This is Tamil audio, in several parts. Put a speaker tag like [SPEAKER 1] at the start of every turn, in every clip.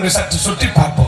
[SPEAKER 1] வேண்டும் என்று சற்று சுற்றி பார்ப்போம்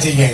[SPEAKER 2] இருக்கத்தானே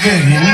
[SPEAKER 2] இயற்கையின்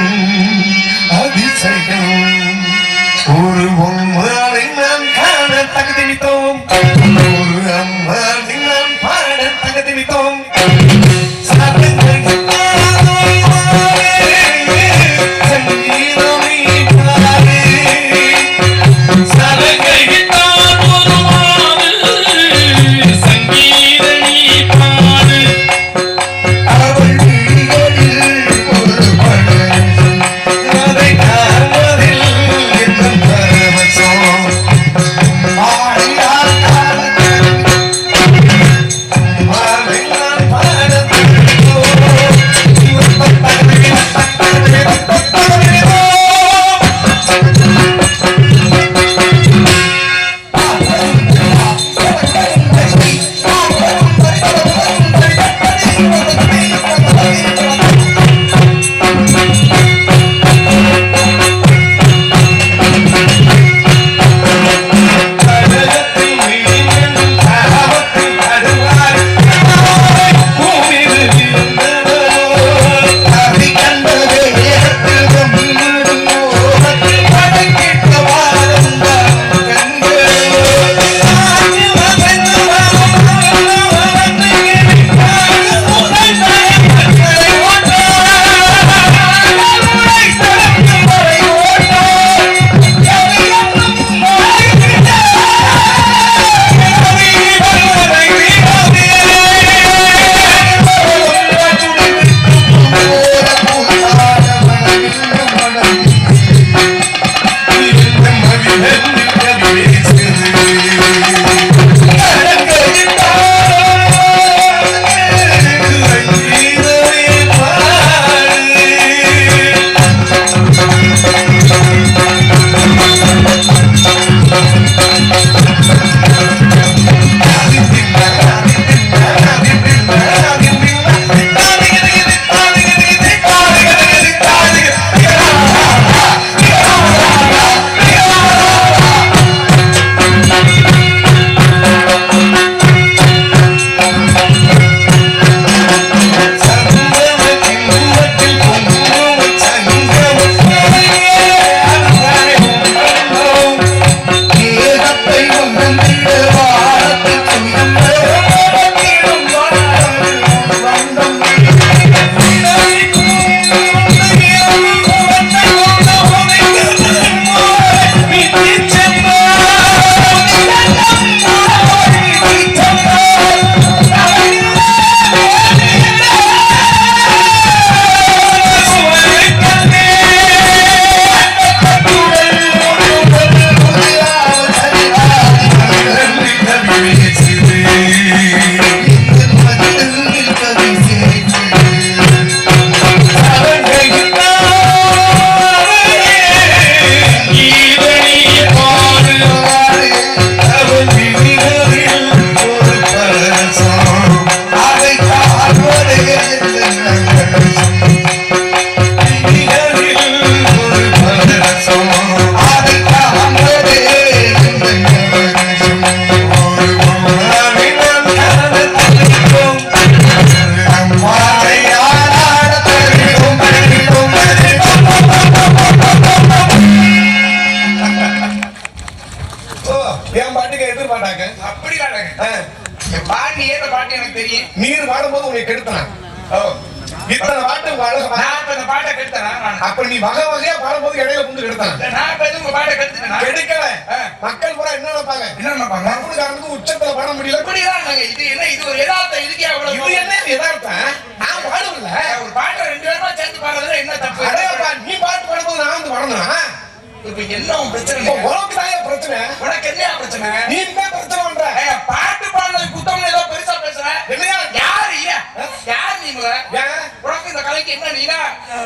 [SPEAKER 2] தலைக்கு என்ன நீனா?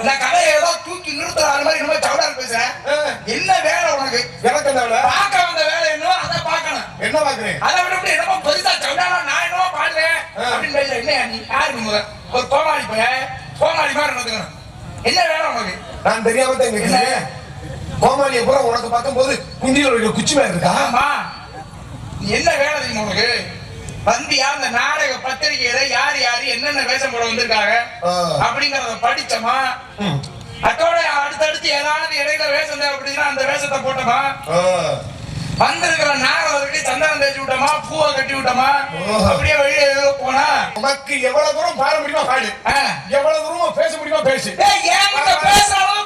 [SPEAKER 2] நான்
[SPEAKER 1] கடையை ஏதோ தூக்கி நிறுத்துறாரு மாதிரி இனிமே சவுடாரு
[SPEAKER 2] பேச
[SPEAKER 1] என்ன வேலை உனக்கு?
[SPEAKER 2] எனக்கு அந்த வேலை?
[SPEAKER 1] பார்க்க வந்த வேலை என்ன? அதை பார்க்கணும்.
[SPEAKER 2] என்ன பாக்குறேன்
[SPEAKER 1] அதை விட இப்படி என்னமோ பெருசா சவுடானா நான் என்னவோ பாடுறேன். அப்படின்னு பேச என்ன நீ? யாரு முதல்ல ஒரு கோமாளி போய. கோமாளி மாதிரி நடத்துக்கணும் என்ன வேலை உனக்கு?
[SPEAKER 2] நான் தெரியாம தான் கேட்கிறேன் கோமாளியை பூரா உனக்கு பார்க்கும் போது குண்டியில் குச்சி மாதிரி இருக்கா?
[SPEAKER 1] என்ன வேலை தெரியுமா உனக்கு? பந்தியா அந்த நாடக பத்திரிகையில யார் யாரு என்னென்ன வேஷம் போட வந்திருக்காங்க அப்படிங்கறத படிச்சோமா அதோட அடுத்தடுத்து ஏதாவது இடையில வேஷம் தேவைப்படுச்சுன்னா அந்த வேஷத்தை போட்டோமா வந்திருக்கிற நாகவதற்கு சந்தனம் தேய்ச்சி விட்டோமா பூவை கட்டி விட்டோமா அப்படியே வெளியே போனா
[SPEAKER 2] உனக்கு எவ்வளவு தூரம் பாட முடியுமா பாடு எவ்வளவு தூரம் பேச முடியுமா பேசு
[SPEAKER 1] பேசலாம்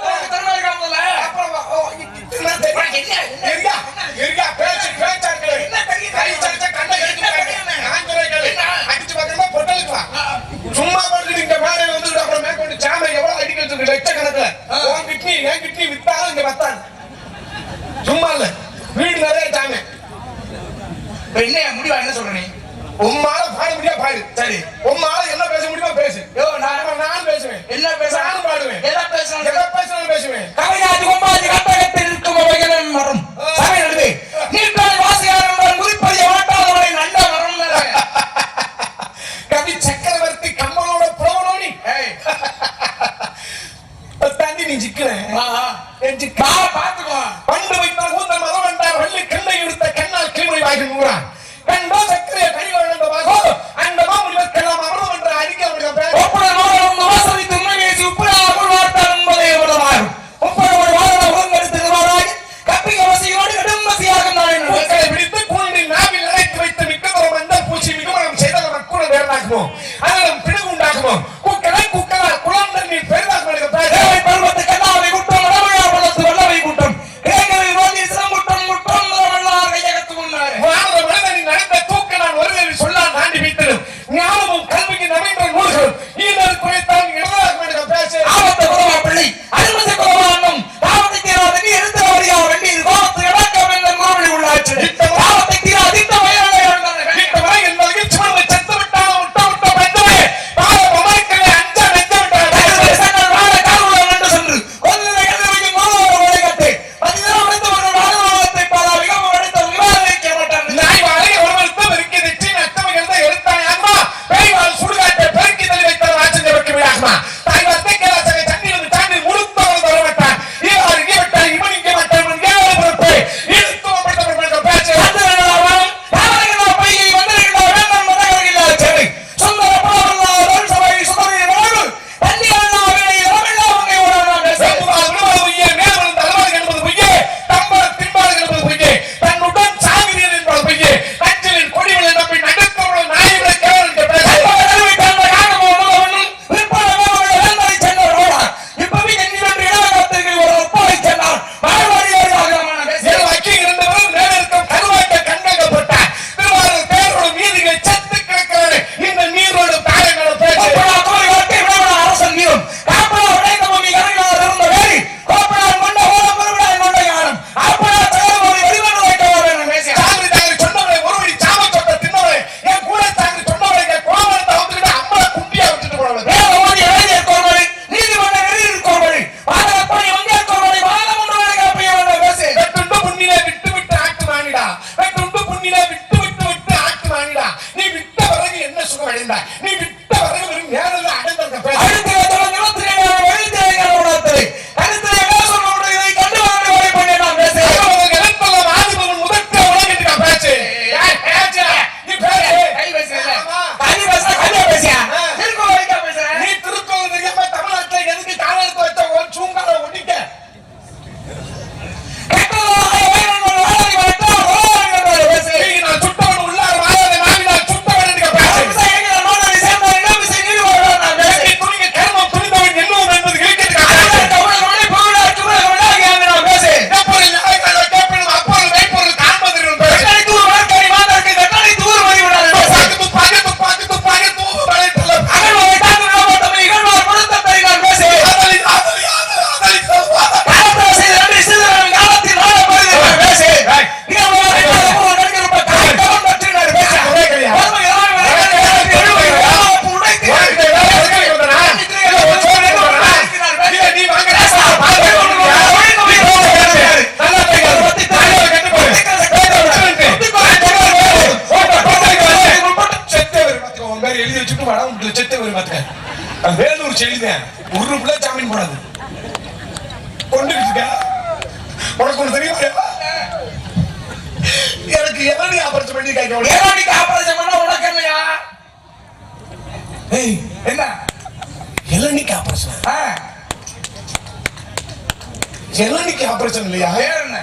[SPEAKER 2] எலனிக்கு ஆபரேஷன் இல்லையா?
[SPEAKER 1] என்ன?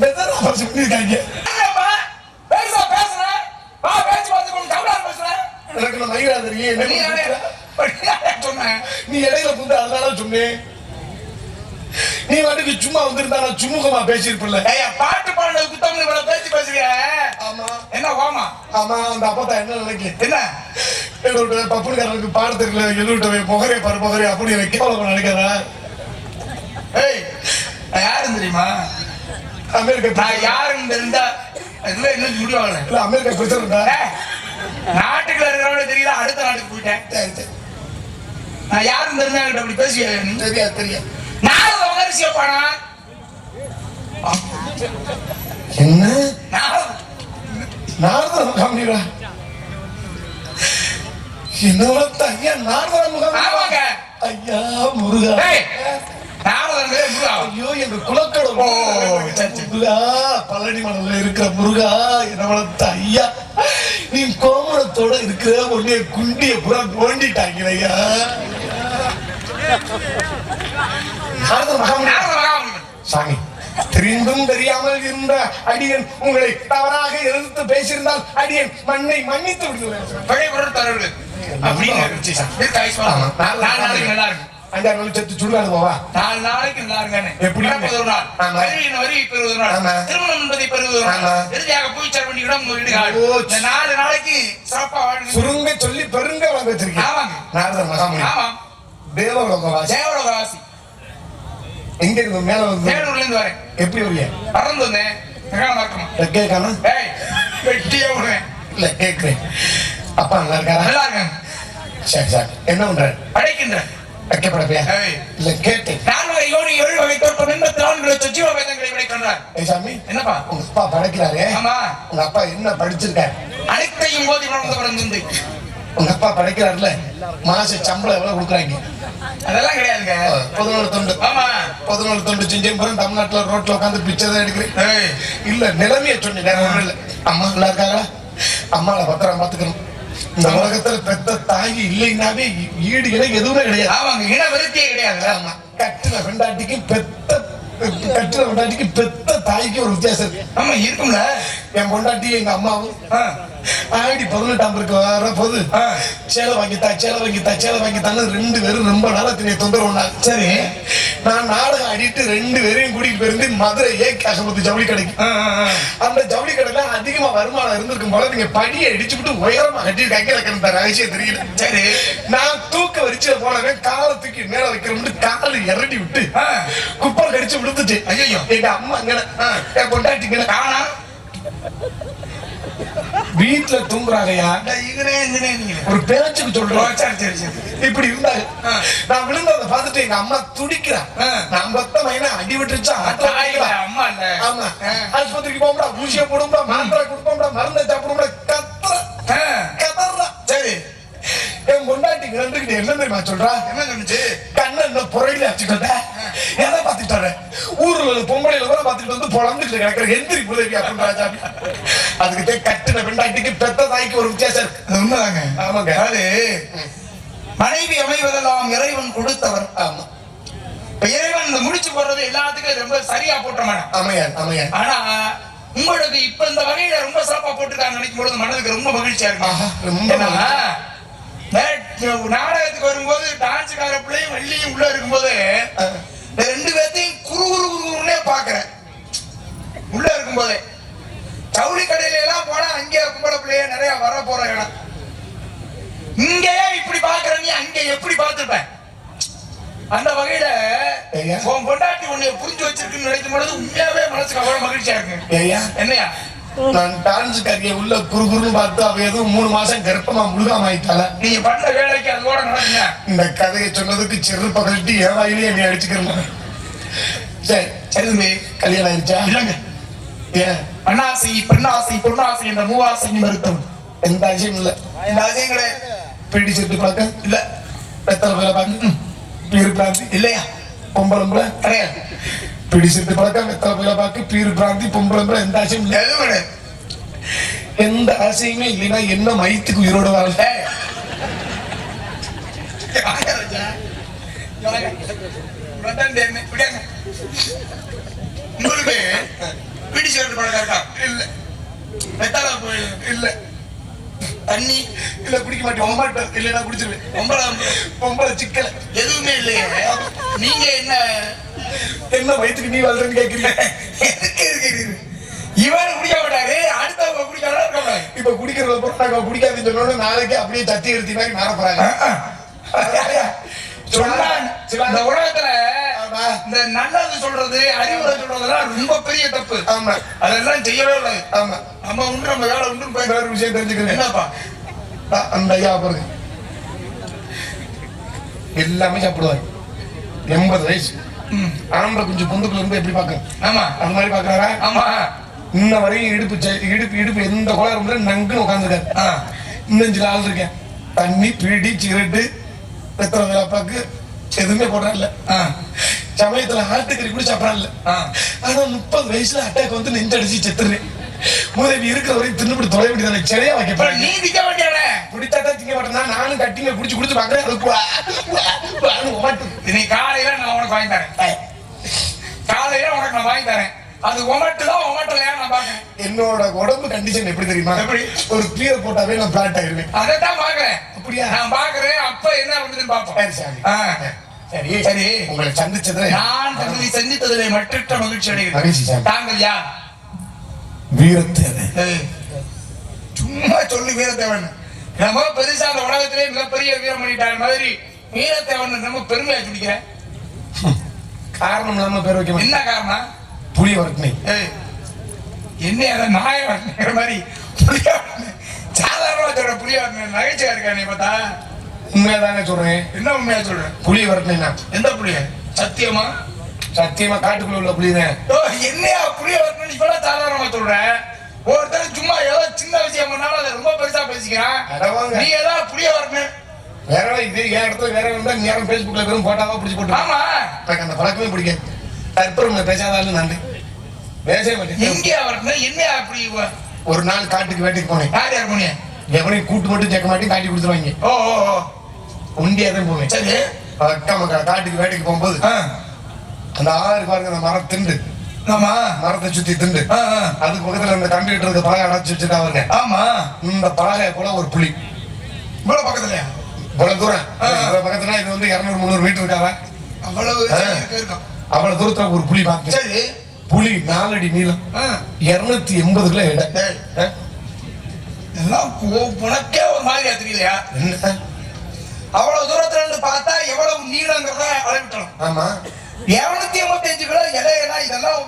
[SPEAKER 2] வெதர் ஆபரேஷன் பண்ணிருக்காங்க.
[SPEAKER 1] என்னப்பா? பேச பேசுற வா பேச்சு பார்த்துக்கணும் தமிழ் பேசுறேன்
[SPEAKER 2] எனக்கு நான் என்ன
[SPEAKER 1] நீ
[SPEAKER 2] கூப்பிட்ட?
[SPEAKER 1] சொன்னேன்.
[SPEAKER 2] நீ இடையில புந்து அதனால சொன்னேன். நீ வாட்டுக்கு சும்மா வந்திருந்தா நான் சுமூகமா பேசியிருப்பில்ல.
[SPEAKER 1] பாட்டு பாடுறது குத்தம் இவ்வளவு பேச்சு பேசுறிய.
[SPEAKER 2] ஆமா.
[SPEAKER 1] என்ன ஓமா
[SPEAKER 2] ஆமா அந்த அப்பா என்ன நினைக்கல
[SPEAKER 1] என்ன?
[SPEAKER 2] என்னோட பப்புனுக்காரனுக்கு பாட தெரியல. எழுவிட்ட முகரே பாரு முகரே அப்படி எனக்கு கேவலம் நினைக்கிறா.
[SPEAKER 1] ஏய் யாருன்னு தெரியுமா?
[SPEAKER 2] அமெரிக்கா
[SPEAKER 1] நான் யாருன்னு தெரிஞ்சா இதுல இன்னும் முடிவாகல
[SPEAKER 2] இல்ல அமெரிக்கா பிரசிடண்டா
[SPEAKER 1] நாட்டுக்குள்ள இருக்கிறவங்க தெரியல அடுத்த நாட்டுக்கு போயிட்டேன். நான் யாருன்னு தெரிஞ்சா என்கிட்ட அப்படி பேசுவியா நீ?
[SPEAKER 2] தெரியா தெரியா
[SPEAKER 1] நாரத மகரிஷிய பாடா
[SPEAKER 2] என்ன?
[SPEAKER 1] நாரத
[SPEAKER 2] நாரத முகாமிடா என்னோட ஐயா நாரத முகாம்
[SPEAKER 1] ஆமாங்க.
[SPEAKER 2] ஐயா முருகா. ஐயோ எங்க. முருகா. பழனி மலையில இருக்கிற முருகா என்ன வளர்த்த ஐயா. நீ கோமணத்தோட இருக்கிற உன்னைய குண்டிய புறா நோண்டிட்டாங்க ஐயா. சாமி. தெரிந்தும் தெரியாமல் இருந்த அடியன் உங்களை தவறாக எதிர்த்து பேசியிருந்தால் அடியன் மண்ணை மன்னித்து விடுகிறேன்
[SPEAKER 1] பழைய பொருள் அப்படின்னு நல்லா
[SPEAKER 2] அஞ்சாறு நாள் செத்து சுடுகாடு போவா?
[SPEAKER 1] நாலு நாளைக்கு இருக்கானே
[SPEAKER 2] எப்படி?
[SPEAKER 1] ஒரு நாள்
[SPEAKER 2] ஆமா.
[SPEAKER 1] கல்வியின் வரி பெறுவது. நாள் திருமணம் என்பதை பெறுவது. நாள் இறுதியாக பூச்சார் வீடுகால்
[SPEAKER 2] ஓ,
[SPEAKER 1] இந்த நாலு நாளைக்கு சிறப்பா
[SPEAKER 2] சுருங்க சொல்லி பெருங்க வளர்ந்து வச்சிருக்கேன்
[SPEAKER 1] ஆமாங்க.
[SPEAKER 2] நாரத மகாமணி.
[SPEAKER 1] ஆமா
[SPEAKER 2] தேவலோக வாசி.
[SPEAKER 1] ஜெயவலோக ராசி
[SPEAKER 2] எங்க இருந்து மேல வந்து
[SPEAKER 1] இருந்து வரேன்.
[SPEAKER 2] எப்படி வரிய
[SPEAKER 1] பறந்து வந்தேன். ஏய் வெட்டியே விடுவேன்
[SPEAKER 2] இல்ல கேக்குறேன் அப்பா நல்லா இருக்காரா?
[SPEAKER 1] நல்லா இருக்கேன்.
[SPEAKER 2] சரி சரி. என்ன பண்றாரு
[SPEAKER 1] அழைக்கின்றேன்
[SPEAKER 2] வைக்கப்படப்பையா
[SPEAKER 1] ஏய்
[SPEAKER 2] இல்ல கேட்டேன்
[SPEAKER 1] நான்கு வகை யோனி ஏழு வகை தோற்றம் எண்பத்தி நான்கு லட்சம் ஜீவ வேதங்களை விளைக்கின்றார்
[SPEAKER 2] ஏய் சாமி
[SPEAKER 1] என்னப்பா
[SPEAKER 2] உங்க அப்பா படைக்கிறாரு
[SPEAKER 1] ஆமா
[SPEAKER 2] உங்க அப்பா என்ன படிச்சிருக்காரு
[SPEAKER 1] அனைத்தையும் போதி வளர்ந்தவரம் சிந்தை
[SPEAKER 2] உங்க அப்பா படைக்கிறாருல மாச சம்பளம் எவ்வளவு கொடுக்குறாங்க
[SPEAKER 1] அதெல்லாம் கிடையாதுங்க
[SPEAKER 2] பதினோரு தொண்டு
[SPEAKER 1] ஆமா
[SPEAKER 2] பதினோரு தொண்டு பிறகு தமிழ்நாட்டுல ரோட்ல உட்காந்து பிச்சை தான் எடுக்கிறேன் இல்ல நிலைமைய சொன்னேன் வேற ஒண்ணும் இல்ல அம்மா நல்லா இருக்காங்களா அம்மாவை பத்திரம் பாத்துக்கணும் இந்த உலகத்துல பெத்த தாய் இல்லைன்னாவே ஈடு இணை எதுவுமே கிடையாது.
[SPEAKER 1] ஆமாங்க இன விருத்தியே கிடையாது.
[SPEAKER 2] ஆமா. கட்டின பெண்டாட்டிக்கு பெத்த கட்டின பெண்டாட்டிக்கு பெத்த தாய்க்கு ஒரு வித்தியாசம்
[SPEAKER 1] ஆமா இருக்கும்ல.
[SPEAKER 2] என் பொண்டாட்டி எங்க அம்மாவும் ஆடி பதினெட்டாம் இருக்கு வர போது. சேலை வாங்கித்தா சேலை வாங்கித்தா சேலை வாங்கித்தான்னு ரெண்டு பேரும் ரொம்ப நாளத்துக்கு நீ தொந்தரவு பண்ணாங்க
[SPEAKER 1] சரி
[SPEAKER 2] நான் நாடகம் ஆடிட்டு ரெண்டு பேரையும் கூட்டிட்டு போயிருந்து மதுரை ஏ காசமத்து ஜவுளி கடைக்கு. அந்த ஜவுளி கடையில அதிகமா வருமானம் இருந்திருக்கும் போல நீங்க படியை அடிச்சு விட்டு உயரமா கட்டி கையில கிடந்த ரகசியம் தெரியல
[SPEAKER 1] சரி
[SPEAKER 2] நான் தூக்க வரிச்சில போனவன் காலை தூக்கி மேல வைக்கிறோம்னு காலை இறட்டி விட்டு
[SPEAKER 1] ஆ.
[SPEAKER 2] குப்பை கடிச்சு விழுந்துச்சு
[SPEAKER 1] ஐயையோ.
[SPEAKER 2] எங்க அம்மா அங்கன என் பொண்டாட்டிங்கன
[SPEAKER 1] காணா
[SPEAKER 2] வீட்டுல
[SPEAKER 1] நீங்க
[SPEAKER 2] ஒரு பேச்சுக்கு சொல்றோம்
[SPEAKER 1] சரி சரி சரி
[SPEAKER 2] இப்படி இருந்தாங்க
[SPEAKER 1] ஆ.
[SPEAKER 2] நான் விழுந்ததை பார்த்துட்டு எங்க அம்மா துடிக்கிறான். நான் பத்த மைனா அடி விட்டுருச்சா.
[SPEAKER 1] அம்மா
[SPEAKER 2] ஆமா. ஆஸ்பத்திரிக்கு போகும்டா ஊசியை போடும்டா மாத்திரை கொடுப்போம்டா மருந்தை சாப்பிடும்டா கத்துற. கதறா
[SPEAKER 1] சரி.
[SPEAKER 2] என் பொண்டாட்டி ரெண்டுகிட்ட என்ன தெரியுமா சொல்றா?
[SPEAKER 1] என்ன சொன்னுச்சு
[SPEAKER 2] கண்ணை என்ன புறையில வச்சுக்கிட்ட எதை பார்த்துட்டு ஊர்ல பொம்பளையில கூட பார்த்துட்டு வந்து பொழந்துட்டு கிடக்குற எந்திரி புதவி அப்படின்றா சாமி. அதுக்கு கட்டின பெண்டாட்டிக்கு பெத்த தாய்க்கு ஒரு வித்தியாசம். இருக்கு
[SPEAKER 1] உண்மைதாங்க.
[SPEAKER 2] ஆமாங்க.
[SPEAKER 1] அதாவது மனைவி அமைவதெல்லாம் இறைவன் கொடுத்தவர்.
[SPEAKER 2] ஆமா.
[SPEAKER 1] இறைவன் இந்த முடிச்சு போடுறது எல்லாத்துக்கும் ரொம்ப சரியா போட்ட மாட்டான்
[SPEAKER 2] அமையான் அமையான்
[SPEAKER 1] ஆனா உங்களுக்கு இப்ப இந்த வகையில ரொம்ப சிறப்பா போட்டுருக்காங்க நினைக்கும் பொழுது மனதுக்கு ரொம்ப மகிழ்ச்சியா
[SPEAKER 2] ஆஹா,
[SPEAKER 1] இருக்கு
[SPEAKER 2] ரொம்ப
[SPEAKER 1] ஏன்னா, வே- நாடகத்துக்கு வரும்போது டான்ஸுக்கார பிள்ளையும் வள்ளியும் உள்ள இருக்கும்போது ரெண்டு பேர்த்தையும் குரு குரு குருன்னே பாக்குறேன் உள்ள இருக்கும்போதே. ஜவுளி கடையில எல்லாம் போனா அங்கே கும்பல பிள்ளைய நிறைய வர போற இடம். இங்கேயே இப்படி பாக்குற நீ அங்க எப்படி பார்த்திருப்ப அந்த வகையில. உன் பொண்டாட்டி உன்னை புரிஞ்சு வச்சிருக்குன்னு நினைக்கும் பொழுது உண்மையாவே மனசுக்கு அவ்வளவு மகிழ்ச்சியா இருக்கு. என்னையா?
[SPEAKER 2] நான் டான்ஸ் கறிய உள்ள குறுகுறுன்னு பார்த்து அவ எதுவும் மூணு மாசம் கர்ப்பமா முழுகாம ஆயிட்டால
[SPEAKER 1] நீங்க பண்ண வேலைக்கு அதோட நடக்குங்க
[SPEAKER 2] இந்த கதையை சொன்னதுக்கு செருப்ப கழட்டி என் வாயிலே என்னை அடிச்சுக்கிறேன். சரி
[SPEAKER 1] சரி.
[SPEAKER 2] கல்யாணம் ஆயிடுச்சா?
[SPEAKER 1] இல்லங்க.
[SPEAKER 2] ஏன்
[SPEAKER 1] அண்ணாசி பெண்ணாசி பொன்னாசி என்ற மூவாசி மருத்துவம்
[SPEAKER 2] எந்த ஆசையும் இல்ல.
[SPEAKER 1] இந்த அதிகங்களே
[SPEAKER 2] பிடிச்சிட்டு பார்க்க?
[SPEAKER 1] இல்ல.
[SPEAKER 2] வெத்தலை வேலை பார்த்து பீரு பிராந்தி
[SPEAKER 1] இல்லையா?
[SPEAKER 2] பொம்பளம்புல
[SPEAKER 1] கிடையாது.
[SPEAKER 2] பிடிச்சிட்டு பழக்கம் வெத்தலை வேலை பார்க்க? பீரு பிராந்தி பொம்பளம்புல எந்த ஆசையும் இல்லை. எந்த ஆசையுமே இல்லைன்னா என்ன மயத்துக்கு உயிரோட வாழ
[SPEAKER 1] ஏய். பீடி சிகரெட் இருக்கா இல்ல. வெத்தால போய்? இல்ல. தண்ணி?
[SPEAKER 2] இல்ல குடிக்க மாட்டேன். ஒம்பாட்டம் இல்லைன்னா குடிச்சிருவேன்.
[SPEAKER 1] ஒன்பதாம்
[SPEAKER 2] பொம்பளை சிக்கல.
[SPEAKER 1] எதுவுமே இல்லையே. நீங்க என்ன?
[SPEAKER 2] என்ன வயிற்றுக்கு நீ வாழ்றேன்னு கேட்கிறீங்க?
[SPEAKER 1] இவர் குடிக்க மாட்டாரு. அடுத்தவங்க குடிக்க மாட்டாரு.
[SPEAKER 2] இப்ப குடிக்கிறத நாங்க குடிக்காதுன்னு சொன்னோட நாளைக்கு அப்படியே சத்தி எடுத்தி மாதிரி மாற போறாங்க.
[SPEAKER 1] சொன்னா இந்த உலகத்துல
[SPEAKER 2] ஆமா.
[SPEAKER 1] இந்த நல்லது சொல்றது அறிவுரை சொல்றதெல்லாம் ரொம்ப பெரிய தப்பு.
[SPEAKER 2] ஆமா.
[SPEAKER 1] அதெல்லாம் செய்யவே கூடாது
[SPEAKER 2] ஆமா.
[SPEAKER 1] நம்ம உண்டு நம்ம வேலை உண்டு போய்
[SPEAKER 2] வேற விஷயம் தெரிஞ்சுக்கிறேன்.
[SPEAKER 1] என்னப்பா?
[SPEAKER 2] அந்த ஐயா பாருங்க. எல்லாமே சாப்பிடுவாரு. எண்பது வயசு. ஆம்பளை கொஞ்சம் பொந்துக்குள்ள இருந்து எப்படி பார்க்கும்
[SPEAKER 1] ஆமா.
[SPEAKER 2] அந்த மாதிரி பாக்குறாரா
[SPEAKER 1] ஆமா.
[SPEAKER 2] இன்ன வரையும் இடுப்பு இடுப்பு இடுப்பு எந்த கோளாறு நங்குன்னு உட்காந்துருக்காரு
[SPEAKER 1] ஆ.
[SPEAKER 2] இன்னும் சில ஆள் இருக்கேன். தண்ணி பீடி சிகரெட்டு வெத்தலை வேப்பாக்கு எதுவுமே போடுறான்ல
[SPEAKER 1] ஆ.
[SPEAKER 2] சமயத்துல ஆட்டுக்கறி கூட சாப்பிடறான்ல
[SPEAKER 1] ஆ.
[SPEAKER 2] ஆனா முப்பது வயசுல அட்டாக் வந்து நெஞ்சடிச்சு செத்துறேன் முதல்ல இருக்கிற வரையும் தின்னுபிடி தொலை வேண்டியதானே? சரியா வைக்க
[SPEAKER 1] நீ திக்க மாட்டியானே
[SPEAKER 2] பிடிச்சாட்டா திங்க மாட்டேன்னா நானும் கட்டிங்க குடிச்சு குடிச்சு பாக்குறேன் அது.
[SPEAKER 1] நீ காலையில நான் உனக்கு வாங்கி தரேன். காலையில உனக்கு நான் வாங்கி தரேன். அது உமட்டு தான் உமட்டலையா நான் பாக்கேன்
[SPEAKER 2] என்னோட உடம்பு கண்டிஷன் எப்படி தெரியுமா?
[SPEAKER 1] எப்படி?
[SPEAKER 2] ஒரு பீரை போட்டாவே நான் பிளாட் ஆயிருவேன்.
[SPEAKER 1] அதைத்தான் பாக்குறேன்
[SPEAKER 2] அப்படியா?
[SPEAKER 1] நான் பாக்குறேன் அப்ப என்ன பண்ணுதுன்னு பாப்போம்
[SPEAKER 2] சரி. சரி
[SPEAKER 1] சரி.
[SPEAKER 2] உங்களை சந்திச்சதுல
[SPEAKER 1] நான் தகுதி சந்தித்ததிலே மற்ற மகிழ்ச்சி அடைகிறேன். தாங்கள் யார்?
[SPEAKER 2] வீரத்தேவை
[SPEAKER 1] ஏய், சும்மா சொல்லு வீரத்தேவன். நம்ம பெருசா அந்த உலகத்திலே மிகப்பெரிய வீரம் பண்ணிட்டாங்க. மாதிரி வீரத்தேவன் நம்ம பெருமையா சொல்லிக்கிறேன்
[SPEAKER 2] காரணம் இல்லாம பேர் வைக்க
[SPEAKER 1] என்ன காரணம்?
[SPEAKER 2] புலி
[SPEAKER 1] ஏய், என்ன அதை நாய வரணுங்கிற மாதிரி புளிய சொல்ற புளிய வரணும் நகைச்சுவா இருக்கா நீ பார்த்தா
[SPEAKER 2] உண்மையாதாங்க சொல்றேன்.
[SPEAKER 1] என்ன உண்மையா சொல்ற
[SPEAKER 2] புலி வர்க்கணைனா
[SPEAKER 1] எந்த புளிய சத்தியமா?
[SPEAKER 2] சத்தியமா காட்டுக்குள்ள உள்ள புலிதான்.
[SPEAKER 1] ஓ என்னையா புளிய வரணும் இப்பெல்லாம் சாதாரணமா சொல்ற? ஒருத்தர் சும்மா ஏதோ சின்ன விஷயம் பண்ணாலும் அதை ரொம்ப பெருசா பேசிக்கிறான். நீ ஏதாவது புளிய வரணும்
[SPEAKER 2] வேற இது என் இடத்துல வேற இருந்தா நேரம் பேஸ்புக்ல வெறும் போட்டாவா பிடிச்சி போட்டு
[SPEAKER 1] ஆமா.
[SPEAKER 2] எனக்கு அந்த பழக்கமே பிடிக்காது தற்புறம்ல பேசாதாலும் நான். பேசவே மாட்டேன்.
[SPEAKER 1] எங்கேயா வரணும் என்னையா அப்படி
[SPEAKER 2] ஒரு நாள் காட்டுக்கு வேட்டைக்கு போனேன்.
[SPEAKER 1] யார் யார் போனிய
[SPEAKER 2] எவனையும் கூட்டு மட்டும் சேர்க்க மாட்டேன் காட்டி கொடுத்துருவாங்க.
[SPEAKER 1] ஓ ஓ.
[SPEAKER 2] ஒண்டியா தான் போவேன்
[SPEAKER 1] சரி.
[SPEAKER 2] அக்கா மக்கா காட்டுக்கு வேட்டைக்கு போகும்போது அந்த ஆறு பாருங்க அந்த மரம் திண்டு.
[SPEAKER 1] ஆமா.
[SPEAKER 2] மரத்தை சுத்தி திண்டு. அதுக்கு பக்கத்துல அந்த கம்ப்யூட்டர் இருக்க பலகை அடைச்சு வச்சுட்டா அவருங்க
[SPEAKER 1] ஆமா.
[SPEAKER 2] இந்த பலகை போல ஒரு புலி.
[SPEAKER 1] இவ்வளவு பக்கத்துலயா?
[SPEAKER 2] இவ்வளவு தூரம். பக்கத்துல இது வந்து இருநூறு முந்நூறு மீட்டர் இருக்காவ
[SPEAKER 1] அவ்வளவு
[SPEAKER 2] அவ்வளவு தூரத்துல ஒரு புலி பார்த்தேன்
[SPEAKER 1] சரி.
[SPEAKER 2] புலி நாலடி நீளம். இருநூத்தி எண்பது கிலோ எடை?
[SPEAKER 1] எல்லாம் உனக்கே ஒரு மாதிரியா தெரியலையா
[SPEAKER 2] என்ன
[SPEAKER 1] அவ்வளவு தூரத்துல இருந்து பார்த்தா எவ்வளவு நீளங்கிறத அளவிட்டணும்.
[SPEAKER 2] ஆமா.
[SPEAKER 1] இருநூத்தி எண்பத்தி அஞ்சு கிலோ இலையெல்லாம் இதெல்லாம்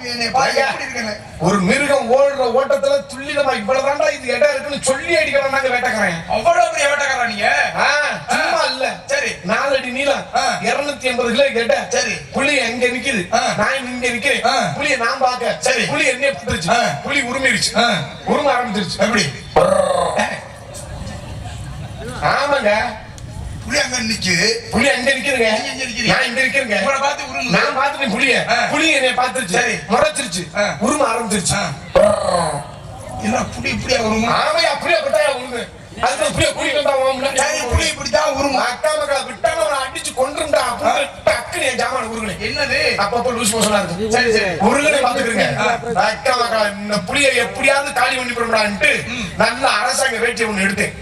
[SPEAKER 2] ஒரு மிருகம் ஓடுற ஓட்டத்துல துல்லிதமா இவ்வளவு தாண்டா இது இடம் இருக்குன்னு சொல்லி அடிக்கணும் நாங்க வேட்டக்காரன்.
[SPEAKER 1] அவ்வளவு பெரிய வேட்டக்காரா நீங்க?
[SPEAKER 2] சும்மா இல்ல.
[SPEAKER 1] சரி.
[SPEAKER 2] நாலடி நீளம்.
[SPEAKER 1] ஆ.
[SPEAKER 2] இருநூத்தி எண்பது கிலோ கேட்ட
[SPEAKER 1] சரி.
[SPEAKER 2] புலி எங்க நிக்குது. நான் இங்க நிக்கிறேன். புலிய நான் பாக்க
[SPEAKER 1] சரி.
[SPEAKER 2] புலி என்ன பட்டுருச்சு
[SPEAKER 1] ஆ.
[SPEAKER 2] புலி உரிமிருச்சு. உரும ஆரம்பிச்சிருச்சு.
[SPEAKER 1] எப்படி?
[SPEAKER 2] ஆமாங்க.
[SPEAKER 1] புளி அங்க நிக்குது
[SPEAKER 2] புலி அங்க
[SPEAKER 1] நிக்கிறீங்க.
[SPEAKER 2] நான் இங்க நிக்கிறேங்க
[SPEAKER 1] உங்களை பார்த்து உருமுது.
[SPEAKER 2] நான் பார்த்துட்டேன் புலிய
[SPEAKER 1] ஆ.
[SPEAKER 2] புலி என்னைய பார்த்துருச்சு
[SPEAKER 1] சரி.
[SPEAKER 2] முறைச்சிருச்சு. உரும ஆரம்பிச்சிருச்சு.
[SPEAKER 1] என்ன புளி இப்படியா வருமா
[SPEAKER 2] ஆமையா புலிய விட்டாயா உருமு அதுக்கு முன்னாடி
[SPEAKER 1] சரி, புளி இப்படித்தான் உருமா
[SPEAKER 2] அக்கா மக்கா விட்டாம அவனை அடிச்சு கொன்றுண்டா அப்படின்னு டக்குனு என் ஜாமான உருகுனேன்
[SPEAKER 1] என்னது?
[SPEAKER 2] அப்பப்போ லூஸ் மோஷனா இருக்கு
[SPEAKER 1] சரி சரி.
[SPEAKER 2] உருகனை பாத்துக்கிறீங்க அக்கா மக்கா இந்த புளிய எப்படியாவது காலி பண்ணி போடுறான்ட்டு நல்ல அரசாங்க வேட்டி ஒண்ணு எடுத்தேன்.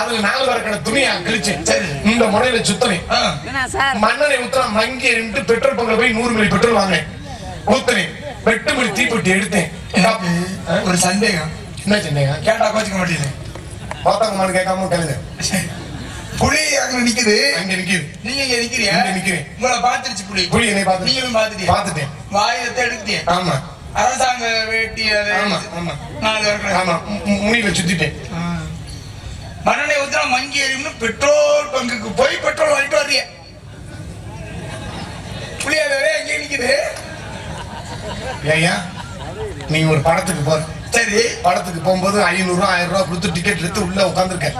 [SPEAKER 2] அதுல நாலு வரக்கடை துணியா கிழிச்சேன்.
[SPEAKER 1] சரி.
[SPEAKER 2] இந்த முறையில சுத்தனேன். மண்ணனை ஊத்தனா மங்கி எறிந்து பெட்ரோல் பங்க்ல போய் நூறு மில்லி பெட்ரோல் வாங்கினேன். ஊத்தனேன். வெட்டு மில்லி தீப்பெட்டி எடுத்தேன்.
[SPEAKER 1] ஒரு சந்தேகம்.
[SPEAKER 2] என்ன சொன்னீங்க
[SPEAKER 1] கேட்டா கோச்சிக்க மாட்டேங்குது
[SPEAKER 2] மொத்தங்க மனு கேட்காம கேளுங்க.
[SPEAKER 1] புலி அங்க நிக்குது.
[SPEAKER 2] அங்க நிக்குது.
[SPEAKER 1] நீங்க இங்க நிக்கிறியா?
[SPEAKER 2] இங்க நிக்கிறேன்.
[SPEAKER 1] உங்களை பாத்துருச்சு புலி.
[SPEAKER 2] புலி என்னை பார்த்து
[SPEAKER 1] நீங்களும் பாத்துட்டீங்க
[SPEAKER 2] பார்த்துட்டேன்.
[SPEAKER 1] வாயத்தை எடுத்துட்டீங்க
[SPEAKER 2] ஆமா.
[SPEAKER 1] அரசாங்க வேட்டி
[SPEAKER 2] ஆமா ஆமா.
[SPEAKER 1] நாலு பேருக்கு
[SPEAKER 2] ஆமா முடியில சுத்திட்டேன்.
[SPEAKER 1] மண்ணெண்ணெய் ஊத்தினா மங்கி எரியும்னு பெட்ரோல் பங்குக்கு போய் பெட்ரோல் வாங்கிட்டு வர்றீங்க புளியா வேற எங்கே நிக்குது.
[SPEAKER 2] ஏய்யா நீங்க ஒரு படத்துக்கு போற.
[SPEAKER 1] சரி.
[SPEAKER 2] படத்துக்கு போகும்போது ஐநூறு ரூபா ஆயிரம் ரூபாய் கொடுத்து டிக்கெட் எடுத்து உள்ள உட்காந்துருக்கேன்.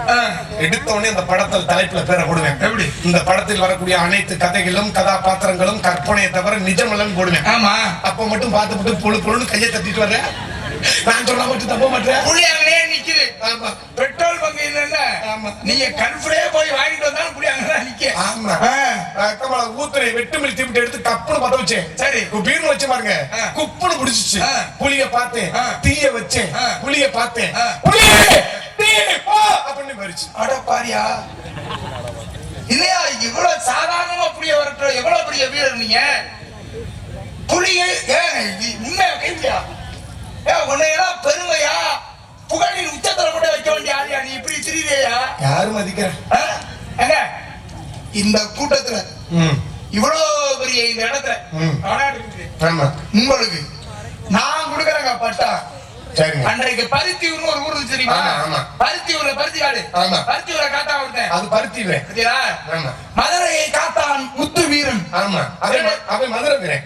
[SPEAKER 2] எடுத்த உடனே அந்த படத்தில் தலைப்புல பேரை போடுவேன்.
[SPEAKER 1] எப்படி?
[SPEAKER 2] இந்த படத்தில் வரக்கூடிய அனைத்து கதைகளும் கதாபாத்திரங்களும் கற்பனையை தவிர நிஜமல்லன்னு போடுவேன்.
[SPEAKER 1] ஆமா.
[SPEAKER 2] அப்ப மட்டும் பார்த்து மட்டும் பொழு பொழுன்னு கையை தட்டிட்டு வர்றேன். நான் சொன்னா மட்டும் தப்ப மாட்டேன்
[SPEAKER 1] புளி அங்கனே நிக்குது
[SPEAKER 2] ஆமா
[SPEAKER 1] பெட்ரோல் பங்கு
[SPEAKER 2] ஆமா.
[SPEAKER 1] நீங்க கன்ஃபுடே போய் வாங்கிட்டு வந்தாலும் புளி அங்கதான் நிக்க.
[SPEAKER 2] ஆமா. ரத்தமல ஊத்துரை வெட்டு மில் தீப்பிட்டு எடுத்து கப்புன்னு பத்த வச்சேன்
[SPEAKER 1] சரி.
[SPEAKER 2] பீர்னு வச்சு பாருங்க. குப்புன்னு புடிச்சிச்சு. புளிய பார்த்தேன். தீய வச்சேன். புளிய பார்த்தேன். அப்படின்னு மறிச்சு
[SPEAKER 1] அட பாரியா. இல்லையா இவ்வளவு சாதாரணமா புளிய வரட்டு எவ்வளவு பெரிய வீரர் நீங்க? புளியை ஏன் இது உண்மை கைவியா ஏ உன்னையெல்லாம் பெருமையா? புகழின் உச்சத்துல கூட வைக்க வேண்டிய ஆளியா நீ இப்படி திரியிறியா?
[SPEAKER 2] யாரும் மதிக்கிறேன்
[SPEAKER 1] ஏங்க இந்த கூட்டத்துல.
[SPEAKER 2] ம்.
[SPEAKER 1] இவ்வளவு பெரிய இந்த இடத்துல. உங்களுக்கு. நான் கொடுக்குறேங்க பட்டா. அன்றைக்கு பருத்தியூர்னு ஒரு ஊர் தெரியுமா?
[SPEAKER 2] ஆமா, ஆமா.
[SPEAKER 1] பருத்தியூர்ல பருத்தி காடு.
[SPEAKER 2] ஆமா.
[SPEAKER 1] பருத்தியூர்ல காத்தா ஒருத்தன்
[SPEAKER 2] அது? ஆமா.
[SPEAKER 1] மதுரையை காத்தான் முத்து வீரன்.
[SPEAKER 2] ஆமா. அவன் மதுரை வீரன்.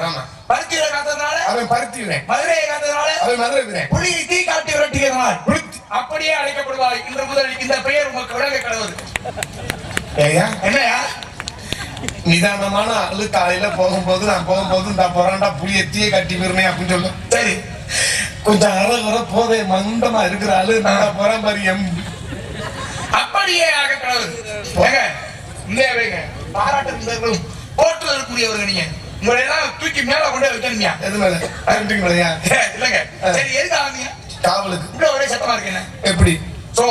[SPEAKER 2] ஆமா.
[SPEAKER 1] பருத்தியூரை காத்ததுனால?
[SPEAKER 2] அவன் பருத்தி வீரன்
[SPEAKER 1] மதுரையை காத்ததுனால?
[SPEAKER 2] அவன் மதுரை
[SPEAKER 1] புலியை தீ காட்டி விரட்டுகிறனால்
[SPEAKER 2] புளித்தி-
[SPEAKER 1] அப்படியே அழைக்கப்படுவாய். இன்று முதல் இந்த பெயர் உமக்கு விளங்க
[SPEAKER 2] ஏய்யா?
[SPEAKER 1] என்னையா
[SPEAKER 2] நிதானமான ஆளு காலையில போகும்போது நான் போகும்போது இந்த பொறாண்டா புளிய தீய கட்டி விடுறேன் அப்படின்னு சொல்லும்
[SPEAKER 1] சரி.
[SPEAKER 2] கொஞ்சம் அற வர போதே மந்தமா இருக்கிற ஆளு நான் போறேன் பாரு எம்.
[SPEAKER 1] அப்படியே ஆக கடவுள். வைங்க. பாராட்டுகிறவர்களும் போற்றுதற்குரியவர்கள் நீங்க. உங்களை எல்லாம் தூக்கி மேல கொண்டு வைக்கணுங்க
[SPEAKER 2] எது மேல? மேலயா?
[SPEAKER 1] இல்லங்க. சரி எதுக்கு ஆகுங்க
[SPEAKER 2] காவலுக்கு.
[SPEAKER 1] இவ்வளவு ஒரே சத்தமா இருக்கு என்ன?
[SPEAKER 2] எப்படி?
[SPEAKER 1] சோ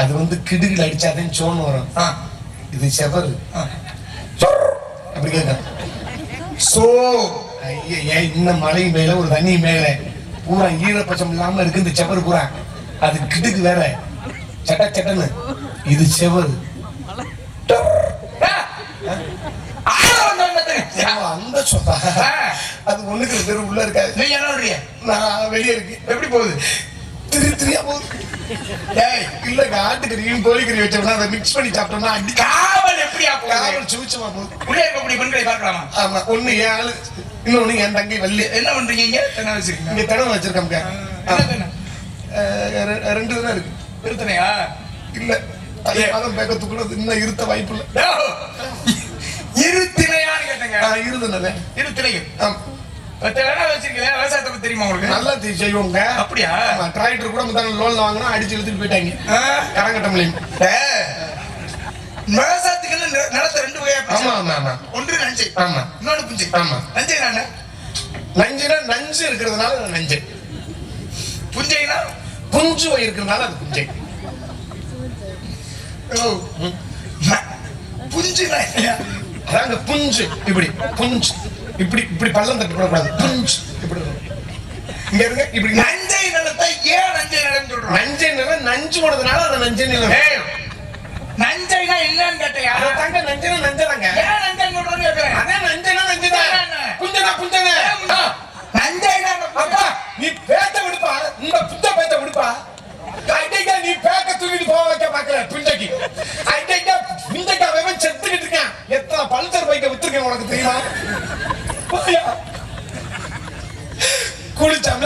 [SPEAKER 2] அது வந்து கிடுகில் அடிச்சாதான் சோன்னு வரும். இது செவரு. அப்படி கேட்க.
[SPEAKER 1] சோ
[SPEAKER 2] ஐயா இந்த மழை மேல ஒரு தண்ணி மேல பூரா ஈரப்பச்சம் இல்லாம இருக்கு இந்த செவரு பூரா? அது கிடுக்கு வேற. சட்ட சட்டன்னு இது செவரு. அந்த சொத்தா. அது ஒண்ணுக்கு பேர் உள்ள இருக்காது.
[SPEAKER 1] நீங்க என்ன பண்றீங்க
[SPEAKER 2] நான் வெளியே இருக்கு
[SPEAKER 1] எப்படி போகுது?
[SPEAKER 2] திரி திரியா போகுது.
[SPEAKER 1] ஏய்.
[SPEAKER 2] இல்லங்க ஆட்டுக்கறியும் கோழிக்கறி வச்சோம்னா அதை மிக்ஸ் பண்ணி சாப்பிட்டோம்னா அடி
[SPEAKER 1] காவல் எப்படியா
[SPEAKER 2] காவல் சுவிச்சமா போகுது.
[SPEAKER 1] உள்ளே இருக்கக்கூடிய பெண்களை பார்க்கலாமா?
[SPEAKER 2] ஆமா ஒண்ணு என் ஆளு இன்னொன்னு என் தங்கை வள்ளி.
[SPEAKER 1] என்ன பண்றீங்க என்ன வச்சிருக்கீங்க
[SPEAKER 2] இங்க தினம்
[SPEAKER 1] தினம்?
[SPEAKER 2] ரெ- ரெண்டு தினம் இருக்கு.
[SPEAKER 1] திருத்தனையா
[SPEAKER 2] இல்ல அது பதம் பேக்கத்துக்குள்ள இன்னும் இருத்த வாய்ப்பு இல்ல.
[SPEAKER 1] இரு திணையான்னு கேட்டேங்க
[SPEAKER 2] ஆஹ் இருந்தனே
[SPEAKER 1] இரு திணைகள் விவசாயத்தை பத்தி தெரியுமா உங்களுக்கு?
[SPEAKER 2] நல்லா செய்வோங்க.
[SPEAKER 1] அப்படியா?
[SPEAKER 2] டிராக்டர் கூட முந்தான லோன்ல வாங்கினா அடிச்சு இழுத்துட்டு போயிட்டாங்க.
[SPEAKER 1] ஆ?
[SPEAKER 2] கரங்கட்ட முடியும்
[SPEAKER 1] ஏ, விவசாயத்துக்கு நிலத்தை ரெண்டு வகையா
[SPEAKER 2] ஆமா. ஆமா ஆமா.
[SPEAKER 1] ஒன்று நஞ்சை
[SPEAKER 2] ஆமா.
[SPEAKER 1] இன்னொன்னு புஞ்சை.
[SPEAKER 2] ஆமா.
[SPEAKER 1] நஞ்சை
[SPEAKER 2] நஞ்சுனா நஞ்சு இருக்கிறதுனால நஞ்சு.
[SPEAKER 1] புஞ்சைனா?
[SPEAKER 2] புஞ்சு இருக்கிறதுனால அது புஞ்சை.
[SPEAKER 1] புஞ்சுனா?
[SPEAKER 2] அதாங்க புஞ்சு. இப்படி புஞ்சு. இப்படி இப்படி பள்ளம் தட்டு போடக்கூடாது. புஞ்சு. இப்படி. இங்க இருங்க. இப்படி
[SPEAKER 1] நஞ்சை நிலத்தை ஏன் நஞ்சை நிலம் சொல்றோம்?
[SPEAKER 2] நஞ்சை நிலம் நஞ்சு போனதுனால அது நஞ்சை நிலம்.
[SPEAKER 1] நஞ்சைனா என்னன்னு கேட்டையா?
[SPEAKER 2] தாங்க நஞ்சனா நஞ்சதாங்க.
[SPEAKER 1] ஏன் நஞ்சை சொல்றோம்னு கேட்கிறேன்?
[SPEAKER 2] அதே நஞ்சனா நஞ்சுதான் புஞ்சனா புஞ்சனா.
[SPEAKER 1] நஞ்சைனா
[SPEAKER 2] அப்பா நீ பேத்த விடுப்பா. இந்த புத்த பேத்த விடுப்பா. அன்னைக்கு நீ பேக்க தூக்கிட்டு போக வைக்க பாக்குற பிள்ளைக்கு அன்னைக்கு பிள்ளைக்கு அவன் செத்துக்கிட்டு இருக்கான்? எத்தனை பல்சர் பைக்க வித்துருக்கேன் உனக்கு தெரியுமா? குளிச்சாம